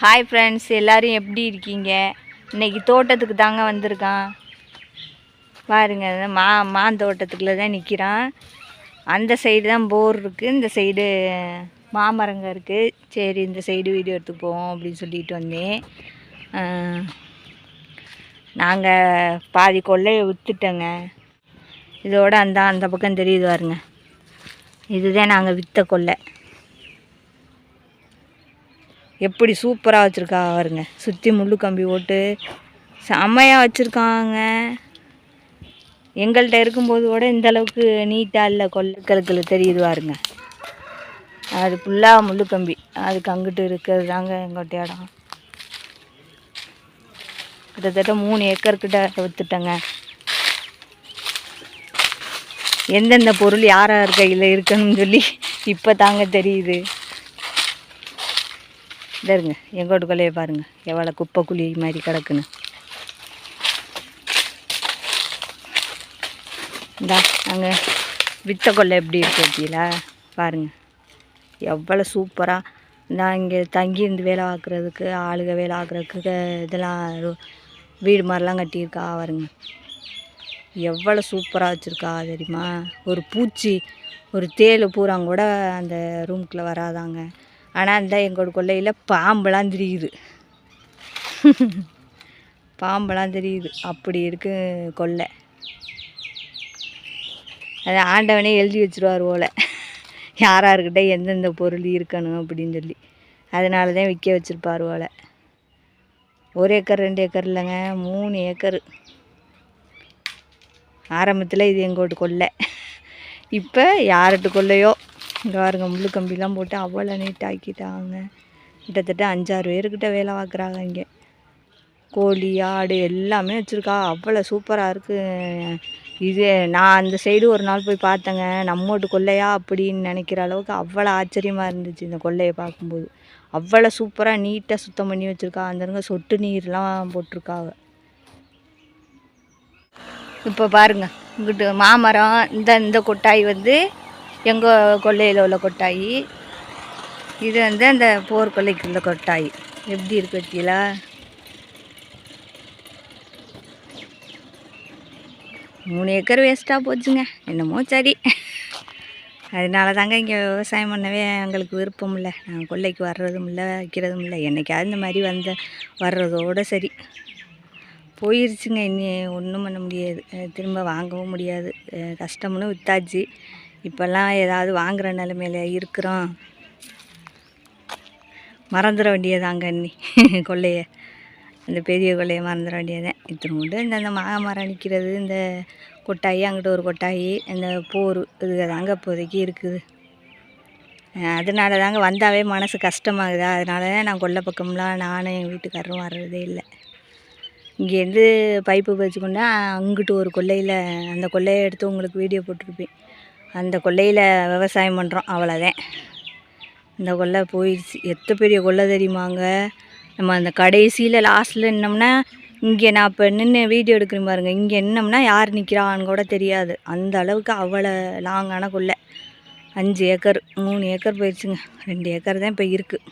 Hi friends எல்லோரும் எப்படி இருக்கீங்க? இன்னைக்கு தோட்டத்துக்கு தாங்க வந்திருக்கான். பாருங்க மா மாந்தோட்டத்துக்குள்ளே தான் நிற்கிறான் அந்த சைடு தான் போர் இருக்குது இந்த சைடு மாமரங்க இருக்குது சரி இந்த சைடு வீடியோ எடுத்து போவோம் அப்படின்னு சொல்லிட்டு வந்தேன். நாங்கள் பாதி கொள்ளையை விற்றுட்டோங்க இதோட அந்த அந்த பக்கம் தெரியுது பாருங்க. இதுதான் நாங்கள் விற்ற கொள்ளை. எப்படி சூப்பராக வச்சுருக்கா பாருங்க. சுற்றி முள்ளு கம்பி போட்டு செம்மையாக வச்சுருக்காங்க. எங்கள்கிட்ட இருக்கும்போது கூட இந்த அளவுக்கு நீட்டாக இல்லை கொல்லைக்களுக்கு தெரியுது பாருங்க. அது ஃபுல்லாக முள்ளு கம்பி. அதுக்கு அங்கிட்டு இருக்கிறது தாங்க எங்கள்கிட்ட இடம். கிட்டத்தட்ட மூணு ஏக்கர்கிட்ட விற்றுட்டேங்க எந்தெந்த பொருள் யார் யார் கையில் இருக்குன்னு சொல்லி இப்போ தாங்க தெரியுது. இதருங்க எங்கோட்டு கொள்ளைய பாருங்கள் எவ்வளோ குப்பை குழி மாதிரி கிடக்குன்னு. இந்தா நாங்கள் வித்த கொள்ளை எப்படி இருக்கு பாருங்கள் பாருங்க. எவ்வளோ சூப்பராக நான் இங்கே தங்கி இருந்து வேலை பார்க்குறதுக்கு ஆளுக வேலை பார்க்குறதுக்கு இதெல்லாம் ரோ- வீடு மாதிரிலாம் கட்டியிருக்கா பாருங்க. எவ்வளோ சூப்பராக வச்சுருக்கா தெரியுமா? ஒரு பூச்சி ஒரு தேள் பூராங்க கூட அந்த ரூம்குள்ளே வராதாங்க. ஆனால் அந்த எங்களோட கொள்ளையில் பாம்பெல்லாம் தெரியுது. பாம்பெல்லாம் தெரியுது. அப்படி இருக்கு கொல்லை அது ஆண்டவனே எழுதி வச்சுருவார் போல். யார் யார்கிட்ட எந்தெந்த பொருள் இருக்கணும் அப்படின்னு சொல்லி. அதனால தான் விற்க வச்சுருப்பார் போல். ஒரு ஏக்கர் ரெண்டு ஏக்கர் இல்லைங்க மூணு ஏக்கர். ஆரம்பத்தில் இது எங்கோட்டு கொள்ளை. இப்போ யார்கிட்ட கொள்ளையோ இங்கே பாருங்க முள்ளு கம்பிலாம் போட்டு அவ்வளோ நீட்டாக்கிட்டாங்க கிட்டத்தட்ட அஞ்சாறு பேர்கிட்ட வேலை பார்க்குறாங்க இங்கே. கோழி ஆடு எல்லாமே வச்சுருக்கா. அவ்வளோ சூப்பராக இருக்குது இது நான் அந்த சைடு ஒரு நாள் போய் பார்த்தேங்க. நம்மோட்டு கொல்லையா அப்படின்னு நினைக்கிற அளவுக்கு அவ்வளோ ஆச்சரியமாக இருந்துச்சு இந்த கொல்லையை பார்க்கும்போது. அவ்வளோ சூப்பராக நீட்டாக சுத்தம் பண்ணி வச்சுருக்கா. அந்தருங்க சொட்டு நீர்லாம் போட்டிருக்காங்க. இப்போ பாருங்கள் இங்கிட்டு மாமரம் இந்த இந்த கொட்டாய் வந்து எங்கள் கொல்லையில் உள்ள கொட்டாயி. இது வந்து அந்த போர் கொள்ளைக்கு உள்ள கொட்டாய். எப்படி இருக்கு பார்த்தீங்களா மூணு ஏக்கர் வேஸ்ட்டாக போச்சுங்க. என்னமோ சரி. அதனால தாங்க இங்கே விவசாயம் பண்ணவே எங்களுக்கு விருப்பம் இல்லை. நாங்கள் கொல்லைக்கு வர்றதும் இல்லை வைக்கிறதும் இல்லை. என்னைக்காவது இந்த மாதிரி வந்த வர்றதோட சரி. போயிருச்சுங்க. இனி ஒன்றும் பண்ண முடியாது. திரும்ப வாங்கவும் முடியாது. கஷ்டம்னு வித்தாச்சு. இப்போல்லாம் ஏதாவது வாங்குற நிலமையில இருக்கிறோம். மறந்துட வேண்டியதாங்க அண்ணி. கொள்ளைய. அந்த பெரிய கொள்ளையை மறந்துட வேண்டியதான் இத்தனோண்டு இந்த இந்த மாங்காய் மரம் நிற்கிறது இந்த கொட்டாயி அங்கிட்ட ஒரு கொட்டாயி இந்த போர் இதுதாங்க இப்போதைக்கு இருக்குது. அதனால தாங்க வந்தாவே மனசு கஷ்டமாகுதா? அதனால தான் நான் கொல்லை பக்கம்லாம் நானும் எங்கள் வீட்டுக்காரரும் வர்றதே இல்லை. இங்கேருந்து பைப்பு வச்சுக்கொண்டா அங்கிட்டு ஒரு கொல்லையில் அந்த கொல்லையை எடுத்து உங்களுக்கு வீடியோ போட்டிருப்பேன். அந்த கொல்லையில் விவசாயம் பண்ணுறோம் அவ்வளோதான் இந்த கொல்லை போயிடுச்சு. எத்த பெரிய கொல்லை தெரியுமாங்க? நம்ம அந்த கடைசியில் லாஸ்ட்டில் நின்னோம்னா இங்கே நான் இப்போ நின்று வீடியோ எடுக்கிறேன் பாருங்க. இங்கே நின்னோம்னா யார் நிற்கிறான்னு கூட தெரியாது. அந்த அளவுக்கு அவ்வளோ லாங்கான கொல்லை அஞ்சு ஏக்கர் மூணு ஏக்கர் போயிடுச்சுங்க. ரெண்டு ஏக்கர் தான் இப்போ இருக்குது